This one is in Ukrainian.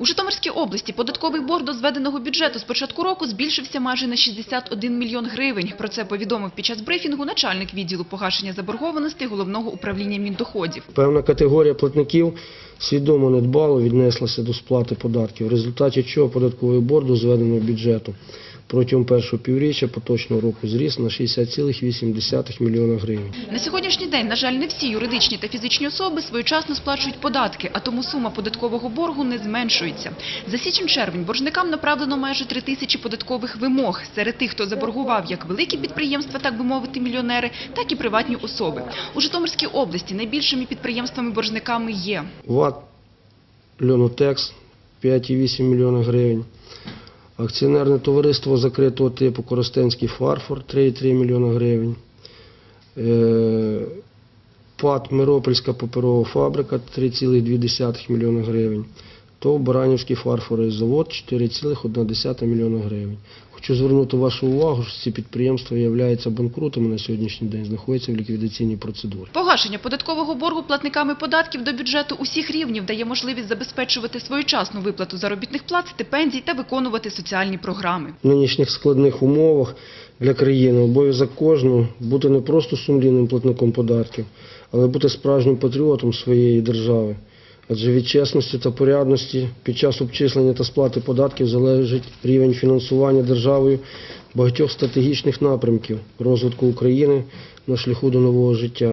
У Житомирській області податковий борг до зведеного бюджету з початку року збільшився майже на 61 мільйон гривень. Про це повідомив під час брифінгу начальник відділу погашення заборгованості Головного управління Міндоходів. Певна категорія платників свідомо недбало віднеслася до сплати податків, в результаті чого податковий борг до зведеного бюджету протягом першого півріччя поточного року зріс на 60,8 мільйона гривень. На сьогоднішній день, на жаль, не всі юридичні та фізичні особи своєчасно сплачують податки, а тому сума податкового боргу не зменшується. За січень-червень боржникам направлено майже три тисячі податкових вимог. Серед тих, хто заборгував як великі підприємства, так би мовити, мільйонери, так і приватні особи. У Житомирській області найбільшими підприємствами-боржниками є ВАТ Льонотекс 5,8 млн гривень. Акціонерне товариство закритого типу Коростенський фарфор 3,3 млн гривень. Е, ПАТ Миропольська паперова фабрика 3,2 млн гривень. ТОВ Баранівський фарфоровий завод 4,1 мільйона гривень. Хочу звернути вашу увагу, що ці підприємства являються банкрутами на сьогоднішній день, знаходяться в ліквідаційній процедурі. Погашення податкового боргу платниками податків до бюджету усіх рівнів дає можливість забезпечувати своєчасну виплату заробітних плат, стипендій та виконувати соціальні програми. В нинішніх складних умовах для країни обов'язок кожного бути не просто сумлінним платником податків, але бути справжнім патріотом своєї держави. Адже від чесності та порядності під час обчислення та сплати податків залежить рівень фінансування державою багатьох стратегічних напрямків розвитку України на шляху до нового життя.